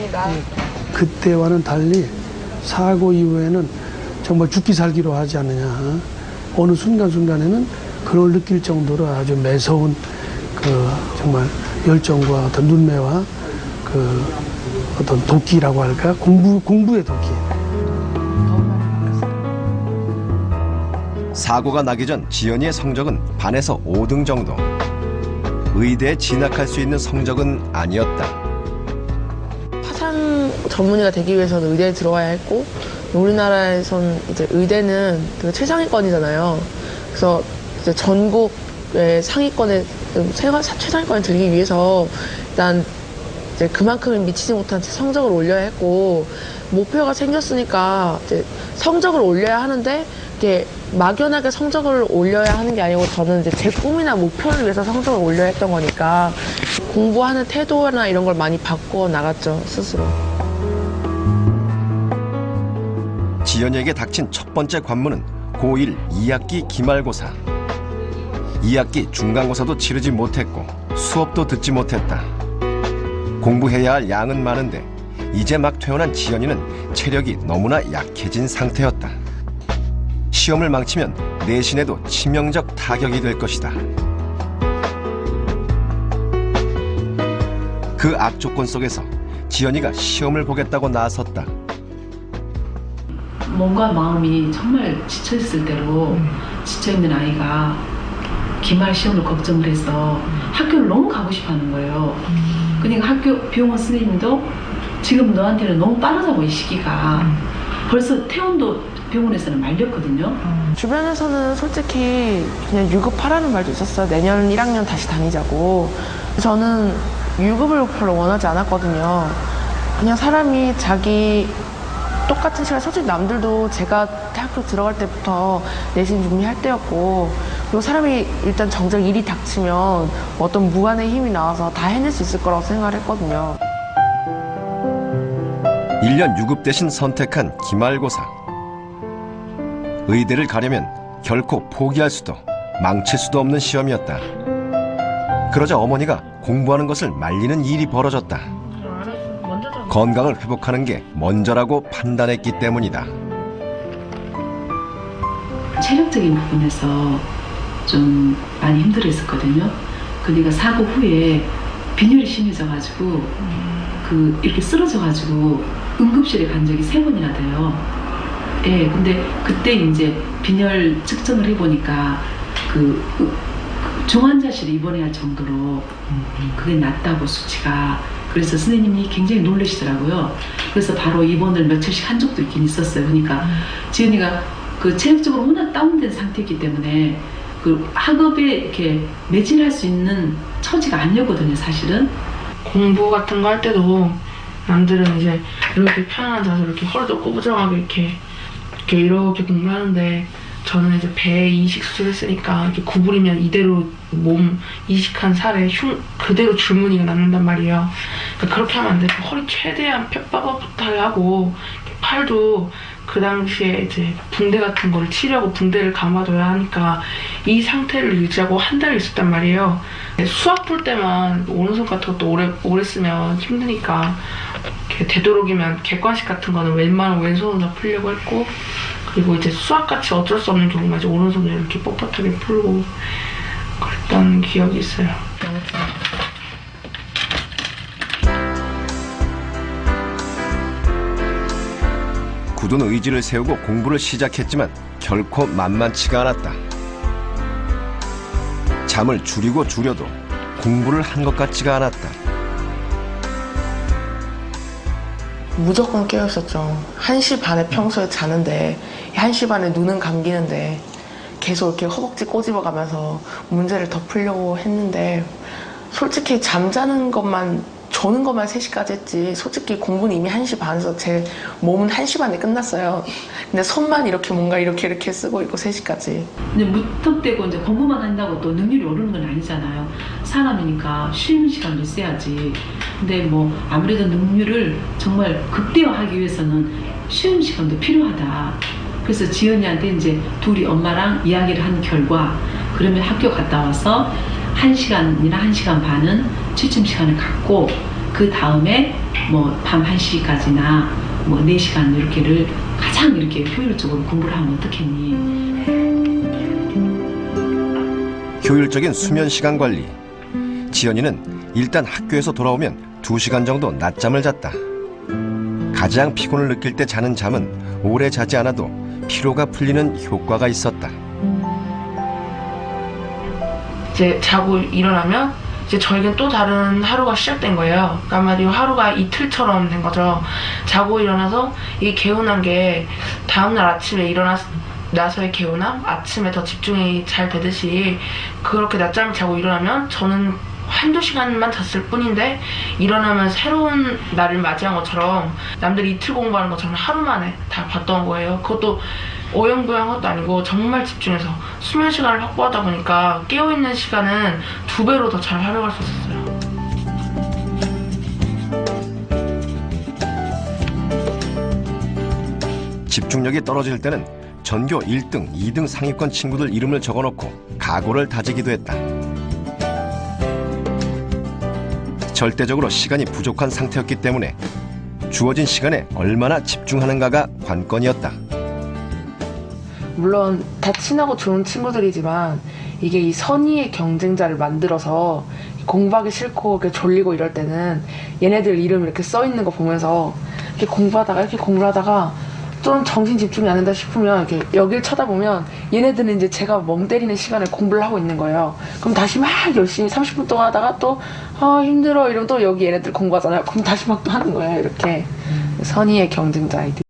고맙습니다. 그때와는 달리 사고 이후에는 정말 죽기 살기로 하지 않느냐. 어느 순간순간에는 그걸 느낄 정도로 아주 매서운 그 정말 열정과 어떤 눈매와 그 어떤 도끼라고 할까? 공부, 공부의 도끼. 사고가 나기 전 지연이의 성적은 반에서 5등 정도. 의대에 진학할 수 있는 성적은 아니었다. 전문의가 되기 위해서는 의대에 들어가야 했고 우리나라에선 이제 의대는 그 최상위권이잖아요. 그래서 이제 전국의 상위권에 최- 최상위권에 들기 위해서 일단 이제 그만큼 미치지 못한 성적을 올려야 했고 목표가 생겼으니까 이제 성적을 올려야 하는데 이게 막연하게 성적을 올려야 하는 게 아니고 저는 이제 제 꿈이나 목표를 위해서 성적을 올려야 했던 거니까 공부하는 태도나 이런 걸 많이 바꿔 나갔죠 스스로. 지연이에게 닥친 첫 번째 관문은 고1 2학기 기말고사. 2학기 중간고사도 치르지 못했고 수업도 듣지 못했다. 공부해야 할 양은 많은데 이제 막 퇴원한 지연이는 체력이 너무나 약해진 상태였다. 시험을 망치면 내신에도 치명적 타격이 될 것이다. 그 악조건 속에서 지연이가 시험을 보겠다고 나섰다. 몸과 마음이 정말 지쳐있을 대로 지쳐있는 아이가 기말 시험을 걱정을 해서 학교를 너무 가고 싶어 하는 거예요. 그러니까 학교 병원 선생님도 지금 너한테는 너무 빠르다고 이 시기가 벌써 퇴원도 병원에서는 말렸거든요. 주변에서는 솔직히 그냥 유급하라는 말도 있었어요. 내년 1학년 다시 다니자고. 저는 유급을 별로 원하지 않았거든요. 그냥 사람이 자기 똑같은 시간, 솔직히 남들도 제가 대학교 들어갈 때부터 내신 준비할 때였고, 그리고 사람이 일단 정작 일이 닥치면 어떤 무한의 힘이 나와서 다 해낼 수 있을 거라고 생각을 했거든요. 1년 유급 대신 선택한 기말고사. 의대를 가려면 결코 포기할 수도 망칠 수도 없는 시험이었다. 그러자 어머니가 공부하는 것을 말리는 일이 벌어졌다. 건강을 회복하는 게 먼저라고 판단했기 때문이다. 체력적인 부분에서 좀 많이 힘들었었거든요. 그러니까 사고 후에 빈혈이 심해져 가지고 그 이렇게 쓰러져 가지고 응급실에 간 적이 세 번이나 돼요. 예, 근데 그때 이제 빈혈 측정을 해보니까 그, 그 중환자실에 입원해야 할 정도로 그게 낮다고 수치가 그래서 선생님이 굉장히 놀라시더라고요. 그래서 바로 입원을 며칠씩 한 적도 있긴 있었어요. 그러니까 지은이가 그 체력적으로 워낙 다운된 상태이기 때문에 그 학업에 이렇게 매진할 수 있는 처지가 아니었거든요, 사실은. 공부 같은 거 할 때도 남들은 이제 이렇게 편안한 자세로 이렇게 허리도 꼬부정하게 이렇게 이렇게 이렇게 공부하는데 저는 이제 배에 이식 수술했으니까 이렇게 구부리면 이대로 몸 이식한 살에 흉 그대로 줄무늬가 남는단 말이에요. 그러니까 그렇게 하면 안 되고 허리 최대한 펴빠바부터 하고 팔도 그 당시에 이제 붕대 같은 거를 치려고 붕대를 감아둬야 하니까 이 상태를 유지하고 한 달을 있었단 말이에요. 수학 풀 때만 오른손 같은 것도 오래 오래 쓰면 힘드니까 되도록이면 객관식 같은 거는 웬만하면 왼손으로 다 풀려고 했고 그리고 이제 수학 같이 어쩔 수 없는 경우만 이제 오른손으로 이렇게 뻣뻣하게 풀고 그랬던 기억이 있어요. 굳은 의지를 세우고 공부를 시작했지만 결코 만만치가 않았다. 잠을 줄이고 줄여도 공부를 한 것 같지가 않았다. 무조건 깨어 있었죠. 1시 반에 평소에 자는데 1시 반에 눈은 감기는데 계속 이렇게 허벅지 꼬집어 가면서 문제를 더 풀려고 했는데 솔직히 잠자는 것만 조는 것만 3시까지 했지 솔직히 공부는 이미 1시 반에서 제 몸은 1시 반에 끝났어요. 근데 손만 이렇게 뭔가 이렇게 이렇게 쓰고 있고 3시까지. 근데 무턱대고 이제 공부만 한다고 또 능률이 오르는 건 아니잖아요. 사람이니까 쉬는 시간도 있어야지. 근데 뭐 아무래도 능률을 정말 극대화하기 위해서는 쉬는 시간도 필요하다. 그래서 지연이한테 이제 둘이 엄마랑 이야기를 한 결과 그러면 학교 갔다 와서 한 시간이나 한 시간 반은 취침 시간을 갖고 그 다음에 뭐 밤 1시까지나 뭐 4시간 이렇게를 가장 이렇게 효율적으로 공부를 하면 어떻겠니? 효율적인 수면 시간 관리. 지연이는 일단 학교에서 돌아오면 2시간 정도 낮잠을 잤다. 가장 피곤을 느낄 때 자는 잠은 오래 자지 않아도 피로가 풀리는 효과가 있었다. 이제 자고 일어나면 이제 저에겐 또 다른 하루가 시작된 거예요. 그러니까 한마디로 하루가 이틀처럼 된 거죠. 자고 일어나서 이 개운한 게 다음날 아침에 일어나서의 개운함, 아침에 더 집중이 잘 되듯이 그렇게 낮잠을 자고 일어나면 저는 한두 시간만 잤을 뿐인데 일어나면 새로운 날을 맞이한 것처럼 남들이 이틀 공부하는 것처럼 하루 만에 다 봤던 거예요. 그것도 오영부영 것도 아니고 정말 집중해서 수면 시간을 확보하다 보니까 깨어있는 시간은 두 배로 더 잘 활용할 수 있었어요. 집중력이 떨어질 때는 전교 1등, 2등 상위권 친구들 이름을 적어놓고 각오를 다지기도 했다. 절대적으로 시간이 부족한 상태였기 때문에 주어진 시간에 얼마나 집중하는가가 관건이었다. 물론 다 친하고 좋은 친구들이지만 이게 이 선의의 경쟁자를 만들어서 공부하기 싫고 졸리고 이럴 때는 얘네들 이름 이렇게 써 있는 거 보면서 이렇게 공부하다가 이렇게 공부를 하다가 좀 정신 집중이 안 된다 싶으면 이렇게 여길 쳐다보면 얘네들은 이제 제가 멍 때리는 시간에 공부를 하고 있는 거예요. 그럼 다시 막 열심히 30분 동안 하다가 또 아 힘들어 이러면 또 여기 얘네들 공부하잖아요. 그럼 다시 막 또 하는 거예요. 이렇게 선의의 경쟁자 아이들.